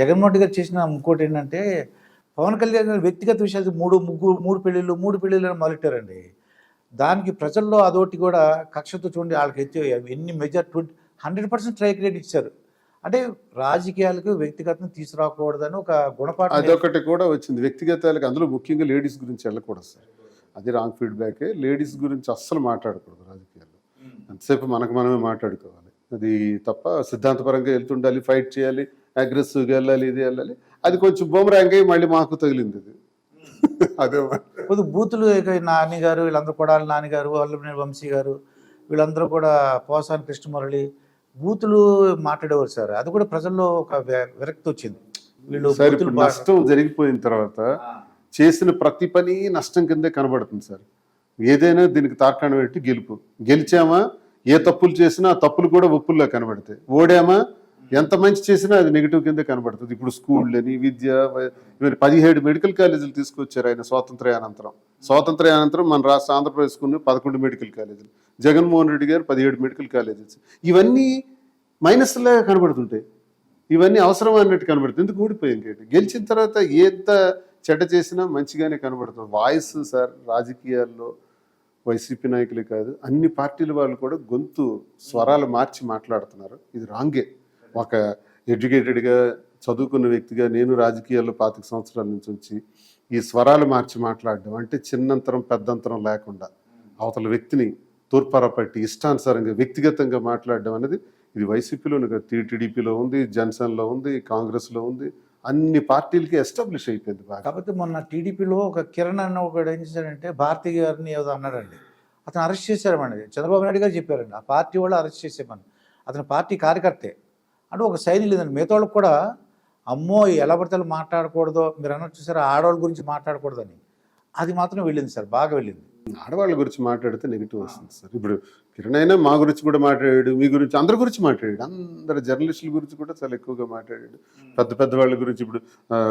జగన్మోహన్ రెడ్డి గారు చేసిన ఇంకోటి ఏంటంటే పవన్ కళ్యాణ్ గారు వ్యక్తిగత విషయాలు మూడు ముగ్గురు మూడు పెళ్ళిళ్ళు మూడు పెళ్ళిళ్ళు అని మొదలెట్టారండి. దానికి ప్రజల్లో అదొకటి కూడా కక్షతో చూడండి వాళ్ళకి ఎత్తి ఎన్ని major twenty hundred percent strike rate ఇచ్చారు. అంటే రాజకీయాలకు వ్యక్తిగతం తీసుకురాకూడదని ఒక గుణపాఠం అదొకటి కూడా వచ్చింది. వ్యక్తిగతాలకు అందులో ముఖ్యంగా లేడీస్ గురించి వెళ్ళకూడదు సార్. అది రాంగ్ ఫీడ్బ్యాకే. లేడీస్ గురించి అస్సలు మాట్లాడకూడదు రాజకీయాల్లో. అంతసేపు మనకు మనమే మాట్లాడుకోవాలి. అది తప్ప సిద్ధాంతపరంగా వెళ్తుండాలి ఫైట్ చేయాలి. అగ్రెసివ్గా వెళ్ళాలి ఇది వెళ్ళాలి. అది కొంచెం బొమ్మరాంగ్ అయ్యి మళ్ళీ మాకు తగిలింది అది అదే. కొద్ది బూతులు ఇక నాని గారు వీళ్ళందరూ కూడా నాని గారు వల్లభనేని వంశీ గారు వీళ్ళందరూ కూడా పోసాని కృష్ణమురళి బూతులు మాట్లాడేవారు సార్. అది కూడా ప్రజల్లో ఒక విరక్తి వచ్చింది. వీళ్ళు నష్టం జరిగిపోయిన తర్వాత చేసిన ప్రతి పని నష్టం కిందే కనబడుతుంది సార్. ఏదైనా దీనికి తార్కాణం పెట్టి గెలుపు. గెలిచామా? ఏ తప్పులు చేసినా ఆ తప్పులు కూడా ఒప్పుల్లో కనబడతాయి. ఓడామా? ఎంత మంచి చేసినా అది నెగిటివ్ కింద కనబడుతుంది. ఇప్పుడు స్కూళ్ళని విద్య ఇవన్నీ పదిహేడు మెడికల్ కాలేజీలు తీసుకొచ్చారు ఆయన స్వాతంత్ర్యానంతరం. స్వాతంత్ర్యానంతరం మన రాష్ట్ర ఆంధ్రప్రదేశ్ కొన్ని పదకొండు మెడికల్ కాలేజీలు జగన్మోహన్ రెడ్డి గారు పదిహేడు మెడికల్ కాలేజెస్ ఇవన్నీ మైనస్లా కనబడుతుంటాయి. ఇవన్నీ అవసరం అన్నట్టు కనబడుతుంది. ఎందుకు ఊడిపోయింది ఏంటి గెలిచిన తర్వాత ఎంత చెడ్డ చేసినా మంచిగానే కనబడుతుంది. వాయిస్ సార్ రాజకీయాల్లో వైసీపీ నాయకులే కాదు అన్ని పార్టీల వాళ్ళు కూడా గొంతు స్వరాలు మార్చి మాట్లాడుతున్నారు. ఇది రాంగే ఒక ఎడ్యుకేటెడ్గా చదువుకున్న వ్యక్తిగా నేను రాజకీయాల్లో పాతిక సంవత్సరాల నుంచి వచ్చి ఈ స్వరాలు మార్చి మాట్లాడడం అంటే చిన్నంతరం పెద్దంతరం లేకుండా అవతల వ్యక్తిని తూర్పారపట్టి ఇష్టానుసారంగా వ్యక్తిగతంగా మాట్లాడడం అనేది ఇది వైసీపీలోనే కాదు. టీడీపీలో ఉంది జనసేనలో ఉంది కాంగ్రెస్లో ఉంది అన్ని పార్టీలకి ఎస్టాబ్లిష్ అయిపోయింది కాబట్టి మొన్న టీడీపీలో ఒక కిరణ్ అన్న ఒకడు ఏం చేశాడంటే భారతి గారిని ఏదో అన్నాడండి. అతను అరెస్ట్ చేశారమండి చంద్రబాబు నాయుడు గారు చెప్పారండి ఆ పార్టీ వాళ్ళు అరెస్ట్ చేసేమని అతను పార్టీ కార్యకర్తే. అంటే ఒక శైలి లేదండి. మిగతా వాళ్ళకి కూడా అమ్మో ఎలా పడితే అలా మాట్లాడకూడదో. మీరు అన్నట్టు చూసారా ఆడవాళ్ళ గురించి మాట్లాడకూడదని. అది మాత్రం వెళ్ళింది సార్ బాగా వెళ్ళింది. ఆడవాళ్ళ గురించి మాట్లాడితే నెగిటివ్ వస్తుంది సార్. ఇప్పుడు కిరణ్ అయినా మా గురించి కూడా మాట్లాడాడు మీ గురించి అందరి గురించి మాట్లాడాడు. అందరు జర్నలిస్టుల గురించి కూడా చాలా ఎక్కువగా మాట్లాడాడు. పెద్ద పెద్ద వాళ్ళ గురించి ఇప్పుడు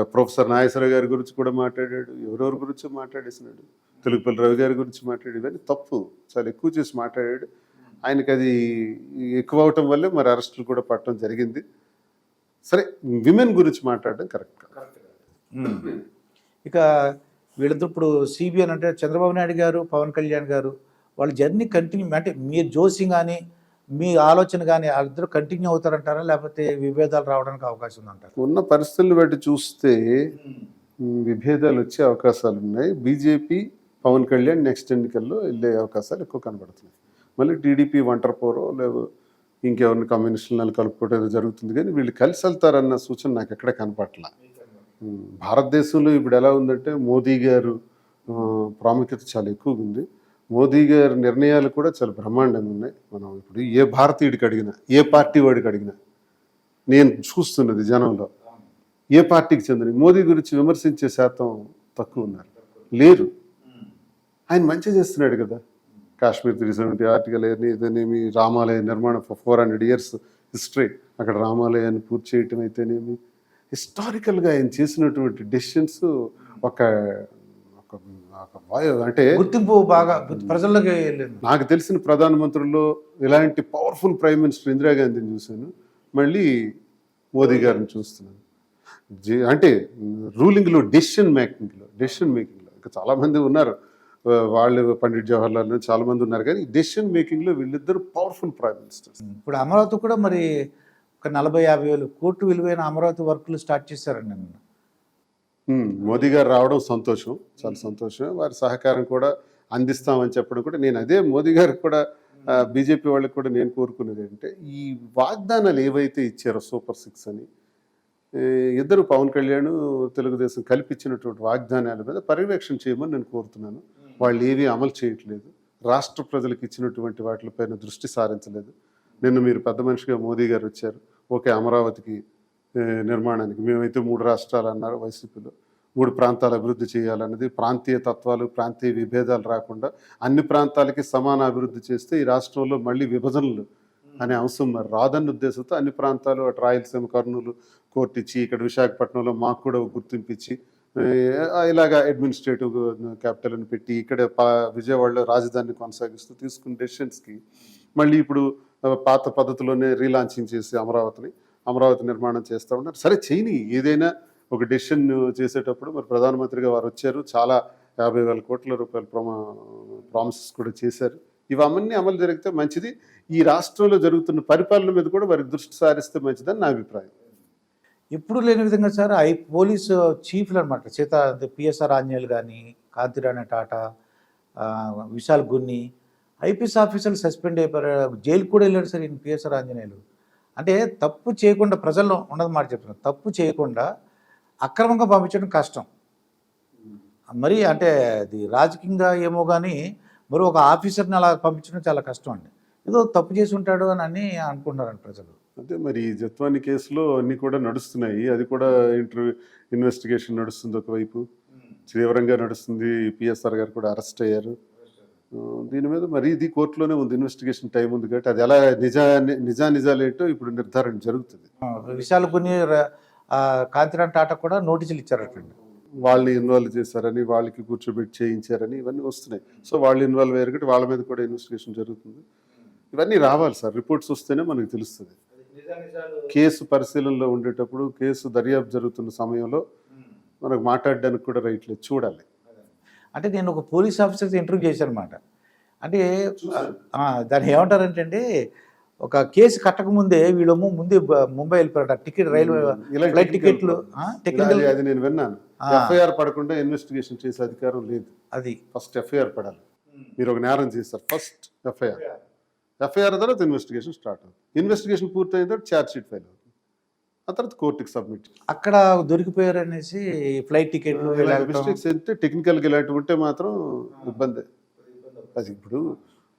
ప్రొఫెసర్ నాగేశ్వర గారి గురించి కూడా మాట్లాడాడు ఎవరెవరి గురించో మాట్లాడేసినాడు. తెలుగుపల్లి రవి గారి గురించి మాట్లాడాడు. ఇవన్నీ తప్పు. చాలా ఎక్కువ చేసి మాట్లాడాడు. ఆయనకి అది ఎక్కువ అవటం వల్లే మరి అరెస్టులు కూడా పట్టడం జరిగింది. సరే విమెన్ గురించి మాట్లాడడం కరెక్ట్ ఇక వీళ్ళిద్దరు ఇప్పుడు సిబిఎన్ అంటే చంద్రబాబు నాయుడు గారు పవన్ కళ్యాణ్ గారు వాళ్ళ జర్నీ కంటిన్యూ అంటే మీరు జోసి కానీ మీ ఆలోచన కానీ వాళ్ళిద్దరు కంటిన్యూ అవుతారంటారా? లేకపోతే విభేదాలు రావడానికి అవకాశం ఉందంటారా? ఉన్న పరిస్థితులను బట్టి చూస్తే విభేదాలు వచ్చే అవకాశాలు ఉన్నాయి. బీజేపీ పవన్ కళ్యాణ్ నెక్స్ట్ ఎన్నికల్లో వెళ్ళే అవకాశాలు ఎక్కువ కనబడుతున్నాయి. మళ్ళీ టీడీపీ ఒంటరి పోరో లేవు ఇంకెవరిని కమ్యూనిస్టులను కలుపుకోవడం ఏదో జరుగుతుంది. కానీ వీళ్ళు కలిసి వెళ్తారన్న సూచన నాకు ఎక్కడ కనపట్ల భారతదేశంలో ఇప్పుడు ఎలా ఉందంటే మోదీ గారు ప్రాముఖ్యత చాలా ఎక్కువగా ఉంది. మోదీ గారి నిర్ణయాలు కూడా చాలా బ్రహ్మాండంగా ఉన్నాయి. మనం ఇప్పుడు ఏ భారతీయుడికి అడిగినా ఏ పార్టీ వాడికి అడిగినా నేను చూస్తున్నది జనంలో ఏ పార్టీకి చెందిన మోదీ గురించి విమర్శించే శాతం తక్కువ ఉన్నారు. లేరు. ఆయన మంచి చేస్తున్నాడు కదా. కాశ్మీర్ త్రీ సెవెంటీ ఆర్టికల్ ఏదైతేనేమి రామాలయ నిర్మాణం ఫోర్ హండ్రెడ్ ఇయర్స్ హిస్టరీ. అక్కడ రామాలయాన్ని పూర్తి చేయటం అయితేనేమి? హిస్టారికల్గా ఆయన చేసినటువంటి డెసిషన్స్ ఒక ఒక ఒక వాయు అంటే గుర్తింపు బాగా ప్రజల్లోకి నాకు తెలిసిన ప్రధానమంత్రుల్లో ఇలాంటి పవర్ఫుల్ ప్రైమ్ మినిస్టర్ ఇందిరాగాంధీని చూశాను. మళ్ళీ మోదీ గారిని చూస్తున్నాను. అంటే రూలింగ్లో డెసిషన్ మేకింగ్లో డెసిషన్ మేకింగ్లో ఇంకా చాలామంది ఉన్నారు. వాళ్ళు పండిట్ జవహర్లాల్ నెహ్రూ చాలా మంది ఉన్నారు. కానీ డెసిషన్ మేకింగ్లో వీళ్ళిద్దరు పవర్ఫుల్ ప్రైమ్ మినిస్టర్స్ ఇప్పుడు అమరావతి కూడా మరి ఒక నలభై యాభై వేలు కోట్లు విలువైన అమరావతి వర్కులు స్టార్ట్ చేశారండి నిన్న. మోదీ గారు రావడం సంతోషం. చాలా సంతోషం. వారి సహకారం కూడా అందిస్తామని చెప్పడం కూడా నేను అదే మోదీ గారికి కూడా బీజేపీ వాళ్ళకి కూడా నేను కోరుకునేది ఏంటంటే ఈ వాగ్దానాలు ఏవైతే ఇచ్చారో సూపర్ సిక్స్ అని ఇద్దరు పవన్ కళ్యాణ్ తెలుగుదేశం కల్పించినటువంటి వాగ్దానాల మీద పర్యవేక్షణ చేయమని నేను కోరుతున్నాను. వాళ్ళు ఏమీ అమలు చేయట్లేదు. రాష్ట్ర ప్రజలకు ఇచ్చినటువంటి వాటిపైన దృష్టి సారించలేదు. నిన్న మీరు పెద్ద మనిషిగా మోదీ గారు వచ్చారు. ఓకే అమరావతికి నిర్మాణానికి. మేమైతే మూడు రాష్ట్రాలు అన్నారు వైసీపీలో. మూడు ప్రాంతాలు అభివృద్ధి చేయాలన్నది ప్రాంతీయ తత్వాలు ప్రాంతీయ విభేదాలు రాకుండా అన్ని ప్రాంతాలకి సమాన అభివృద్ధి చేస్తే ఈ రాష్ట్రంలో మళ్ళీ విభజనలు అనే అంశం మరి రాదన్న ఉద్దేశంతో అన్ని ప్రాంతాలు అటు రాయలసీమ కర్నూలు కోర్టు ఇచ్చి ఇక్కడ విశాఖపట్నంలో మాకు కూడా గుర్తింపు ఇచ్చి ఇలాగా అడ్మినిస్ట్రేటివ్ క్యాపిటల్ అని పెట్టి ఇక్కడ పా- విజయవాడలో రాజధానిని కొనసాగిస్తూ తీసుకున్న డెసిషన్స్కి మళ్ళీ ఇప్పుడు పాత పద్ధతిలోనే రీలాంచింగ్ చేసి అమరావతిని అమరావతి నిర్మాణం చేస్తూ ఉన్నారు. సరే చేయని ఏదైనా ఒక డెసిషన్ చేసేటప్పుడు మరి ప్రధానమంత్రిగా వారు వచ్చారు. చాలా యాభై వేల కోట్ల రూపాయల ప్రమా ప్రామిసెస్ కూడా చేశారు. ఇవన్నీ అమలు జరిగితే మంచిది. ఈ రాష్ట్రంలో జరుగుతున్న పరిపాలన మీద కూడా వారికి దృష్టి సారిస్తే మంచిదని నా అభిప్రాయం. ఎప్పుడు లేని విధంగా సార్ ఐ పోలీసు చీఫ్లు అనమాట సీత పిఎస్ఆర్ ఆంజనేయులు కానీ కాంతిరాణి టాటా విశాల్ గున్ని ఐపీఎస్ ఆఫీసర్లు సస్పెండ్ అయిపోయారు. జైలుకు కూడా వెళ్ళాడు సార్ ఈయన పిఎస్ఆర్ ఆంజనేయులు. అంటే తప్పు చేయకుండా ప్రజల్లో ఉండదు మాట చెప్తున్నారు తప్పు చేయకుండా అక్రమంగా పంపించడం కష్టం. మరి అంటే అది రాజకీయంగా ఏమో కానీ మరి ఒక ఆఫీసర్ని అలా పంపించడం చాలా కష్టం అండి. ఏదో తప్పు చేసి ఉంటాడు అని అని అనుకుంటున్నారండి ప్రజలు. అంటే మరి ఈ జత్వాని కేసులో అన్ని కూడా నడుస్తున్నాయి. అది కూడా ఇంటర్వ్యూ ఇన్వెస్టిగేషన్ నడుస్తుంది ఒకవైపు. తీవ్రంగా నడుస్తుంది. పిఎస్ఆర్ గారు కూడా అరెస్ట్ అయ్యారు. దీని మీద మరి ఇది కోర్టులోనే ఉంది. ఇన్వెస్టిగేషన్ టైం ఉంది కాబట్టి అది ఎలా నిజా నిజా నిజాలేంటో ఇప్పుడు నిర్ధారణ జరుగుతుంది. విశాల్ ఆ, కాంతిరామ్ టాటా కూడా నోటీసులు ఇచ్చారటండి. వాళ్ళని ఇన్వాల్వ్ చేశారని వాళ్ళకి కూర్చోబెట్టి చేయించారని ఇవన్నీ వస్తున్నాయి. సో వాళ్ళు ఇన్వాల్వ్ అయ్యారు కాబట్టి వాళ్ళ మీద కూడా ఇన్వెస్టిగేషన్ జరుగుతుంది. ఇవన్నీ రావాలి సార్. రిపోర్ట్స్ వస్తేనే మనకు తెలుస్తుంది. కేసు పరిశీలనలో ఉండేటప్పుడు కేసు దర్యాప్తు జరుగుతున్న సమయంలో మనకు మాట్లాడడానికి కూడా రైట్ లేదు. చూడాలి. అంటే నేను ఒక పోలీస్ ఆఫీసర్తో ఇంటర్వ్యూ చేశాను అనమాట అంటే ఆ, దాన్ని ఏమంటారంటే అండి ఒక కేసు కట్టక ముందే వీళ్ళేమో ముందే ముంబై వెళ్ళిపోయారట. టికెట్ రైల్వే ఫ్లైట్ టికెట్లు టెక్నికల్ అది- నేను విన్నాను. ఎఫ్ఐఆర్ పడకుండా ఇన్వెస్టిగేషన్ చేసే అధికారం లేదు. అది. ఫస్ట్ ఎఫ్ఐఆర్ పడాలి. మీరు ఒక నేరం చేస్తారు ఫస్ట్ ఎఫ్ఐఆర్. ఎఫ్ఐఆర్ తర్వాత ఇన్వెస్టిగేషన్ స్టార్ట్ అవుతుంది. ఇన్వెస్టిగేషన్ పూర్తయిన తర్వాత ఛార్జ్ షీట్ ఫైల్ అవుతుంది. ఆ తర్వాత కోర్టుకి సబ్మిట్ అక్కడ దొరికిపోయారు అనేసి ఫ్లైట్ వెళ్ళటం. మిస్టేక్స్ అయితే టెక్నికల్గా ఇలాంటివి ఉంటే మాత్రం ఇబ్బంది. అది ఇప్పుడు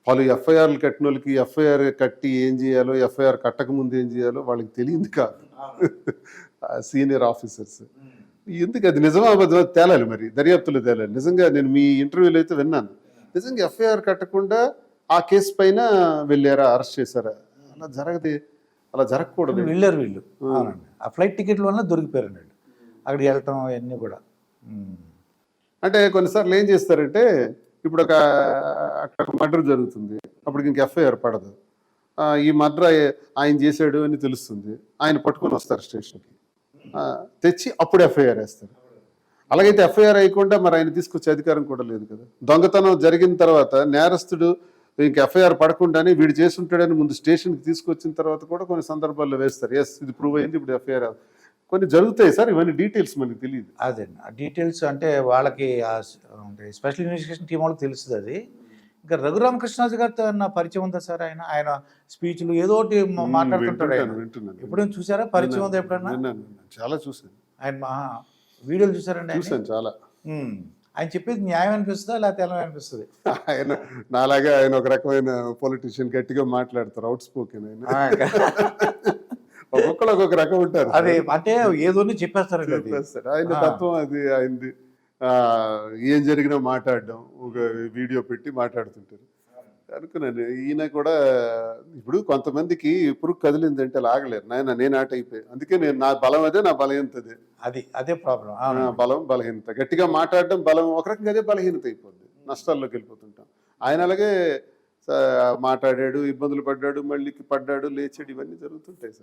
వాళ్ళు ఎఫ్ఐఆర్లు కట్టిన వాళ్ళకి ఎఫ్ఐఆర్ కట్టి ఏం చేయాలో ఎఫ్ఐఆర్ కట్టక ముందు ఏం చేయాలో వాళ్ళకి తెలియదు కాదు. సీనియర్ ఆఫీసర్స్ ఎందుకు అది నిజమా అబద్ధమా తేలాలి మరి. దర్యాప్తులో తేలాలి. నిజంగా నేను మీ ఇంటర్వ్యూలో అయితే విన్నాను. నిజంగా ఎఫ్ఐఆర్ కట్టకుండా ఆ కేసు పైన వెళ్ళారా అరెస్ట్ చేశారా? అలా జరగదు అలా జరగకూడదు. వెళ్ళారు వీళ్ళు. అవునండి. ఆ ఫ్లైట్ టికెట్ల వల్ల దొరికిపోయారండి. అక్కడికి వెళ్ళటం అవన్నీ కూడా. అంటే కొన్నిసార్లు ఏం చేస్తారంటే ఇప్పుడు ఒక అక్కడ మర్డర్ జరుగుతుంది. అప్పుడు ఇంక ఎఫ్ఐఆర్ పడదు. ఈ మర్డర్ ఆయన చేశాడు అని తెలుస్తుంది. ఆయన పట్టుకొని వస్తారు స్టేషన్కి. తెచ్చి అప్పుడు ఎఫ్ఐఆర్ వేస్తారు. అలాగైతే ఎఫ్ఐఆర్ అయ్యకుండా మరి ఆయన తీసుకొచ్చే అధికారం కూడా లేదు కదా. దొంగతనం జరిగిన తర్వాత నేరస్తుడు ఇంక ఎఫ్ఐఆర్ పడకుండానే వీడు చేసుంటాడని ముందు స్టేషన్కి తీసుకొచ్చిన తర్వాత కూడా కొన్ని సందర్భాల్లో వేస్తారు. ఎస్ ఇది ప్రూవ్ అయింది ఇప్పుడు ఎఫ్ఐఆర్ కొన్ని జరుగుతాయి సార్ ఇవన్నీ డీటెయిల్స్ మనకి తెలియదు. అదే డీటెయిల్స్ అంటే వాళ్ళకి స్పెషల్ ఇన్వెస్టిగేషన్ టీం వాళ్ళకి తెలుస్తుంది అది. ఇంకా రఘురామకృష్ణరాజు గారితో నా పరిచయం ఉందా సార్ ఆయన? ఆయన స్పీచ్లు ఏదో ఒకటి మాట్లాడుతుంటాడు ఆయన. ఎప్పుడైనా చూసారా పరిచయం ఉందా ఎప్పుడన్నా. చాలా చూసాను ఆయన వీడియోలు చూసారండి చూసాను చాలా. ఆయన చెప్పేది న్యాయం అనిపిస్తుందా లేకపోతే ఎలా అనిపిస్తుంది? ఆయన నాలాగా ఆయన ఒక రకమైన పొలిటీషియన్ గట్టిగా మాట్లాడతారు అవుట్ స్పోకెన్ ఆయన ఒక్కొక్కరు ఒక్కొక్క రకం ఉంటారు. అదే అంటే ఏదో చెప్పేస్తారండి అది. చెప్పేస్తాడు. ఆయన. తత్వం అది ఆయనది. ఆ, ఏం జరిగినా మాట్లాడడం ఒక వీడియో పెట్టి మాట్లాడుతుంటారు. అనుకున్నాను. ఈయన కూడా ఇప్పుడు కొంతమందికి పురుగు కదిలిందంటే లాగలేరు నాయన నేను ఆట అయిపోయి. అందుకే నేను నా బలం అదే నా బలహీనత అదే అది ప్రాబ్లం. బలం బలహీనత. గట్టిగా మాట్లాడడం బలం ఒక రకంగా అదే బలహీనత అయిపోద్ది. నష్టాల్లోకి వెళ్ళిపోతుంటాం. ఆయన అలాగే మాట్లాడాడు ఇబ్బందులు పడ్డాడు మళ్ళీ పడ్డాడు లేచాడు ఇవన్నీ జరుగుతుంటాయి సార్.